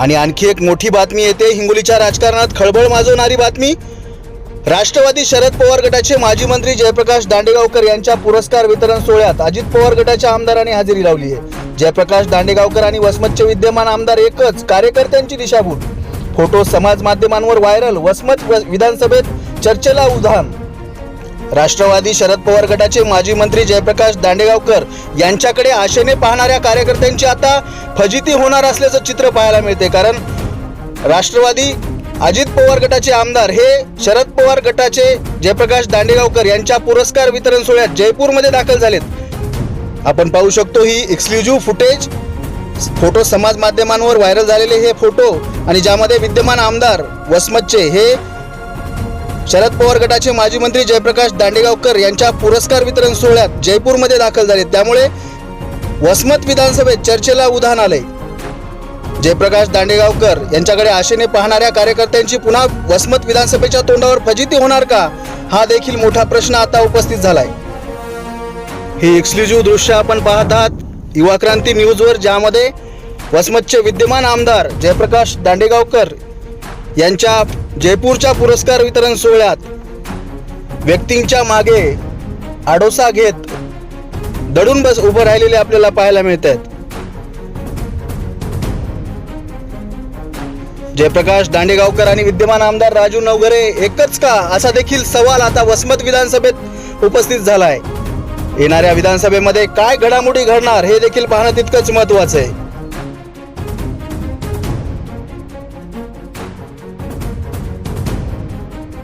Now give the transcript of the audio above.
आणि आणखी एक मोठी बातमी येते. हिंगोलीच्या राजकारणात खळबळ माजवणारी बातमी. राष्ट्रवादी शरद पवार गटाचे माजी मंत्री जयप्रकाश दांडेगावकर यांच्या पुरस्कार वितरण सोहळ्यात अजित पवार गटाच्या आमदारांनी हजेरी लावली आहे. जयप्रकाश दांडेगावकर आणि वसमतचे विद्यमान आमदार एकच कार्यकर्त्यांची दिशाभूल. फोटो समाज माध्यमांवर व्हायरल वसमत विधानसभेत चर्चेला उधाण. राष्ट्रवादी शरद पवार गटाचे माजी मंत्री जयप्रकाश दांडेगावकर यांच्याकडे आशेने पाहणाऱ्या कार्यकर्त्यांची आता फजिती होणार असल्याचं चित्र पाहायला मिळते. कारण राष्ट्रवादी अजित पवार गटाचे आमदार हे शरद पवार गटाचे जयप्रकाश दांडेगावकर यांच्या पुरस्कार वितरण सोहळ्यात जयपूरमध्ये दाखल झालेत. आपण पाहू शकतो ही एक्सक्लुझिव्ह फुटेज फोटो समाज माध्यमांवर व्हायरल झालेले हे फोटो आणि ज्यामध्ये विद्यमान आमदार वसमतचे हे शरद पवार गटाचे माजी मंत्री जयप्रकाश दांडेगावकर यांच्या पुरस्कार वितरण सोहळ्यात जयपूरमध्ये दाखल झाले. त्यामुळे वसमत विधानसभेत चर्चेला उधाण आले. जयप्रकाश दांडेगावकर यांच्याकडे आशेने पाहणाऱ्या कार्यकर्त्यांची पुन्हा वसमत विधानसभेच्या तोंडावर फजिती होणार का? हा देखील मोठा प्रश्न आता उपस्थित झालाय. ही एक्सक्लुझिव्ह दृश्य आपण पाहत आहात युवा क्रांती न्यूजवर ज्यामध्ये वसमतचे विद्यमान आमदार जयप्रकाश दांडेगावकर यांच्या जयपूरच्या पुरस्कार वितरण सोहळ्यात व्यक्तींच्या मागे आडोसा घेत दडून बस उभं राहिलेले आपल्याला पाहायला मिळत आहेत जयप्रकाश दांडेगावकर आणि विद्यमान आमदार राजू नवघरे एकच का? असा देखील सवाल आता वसमत विधानसभेत उपस्थित झालाय. येणाऱ्या विधानसभेमध्ये काय घडामोडी घडणार हे देखील पाहणं तितकंच महत्वाचं आहे.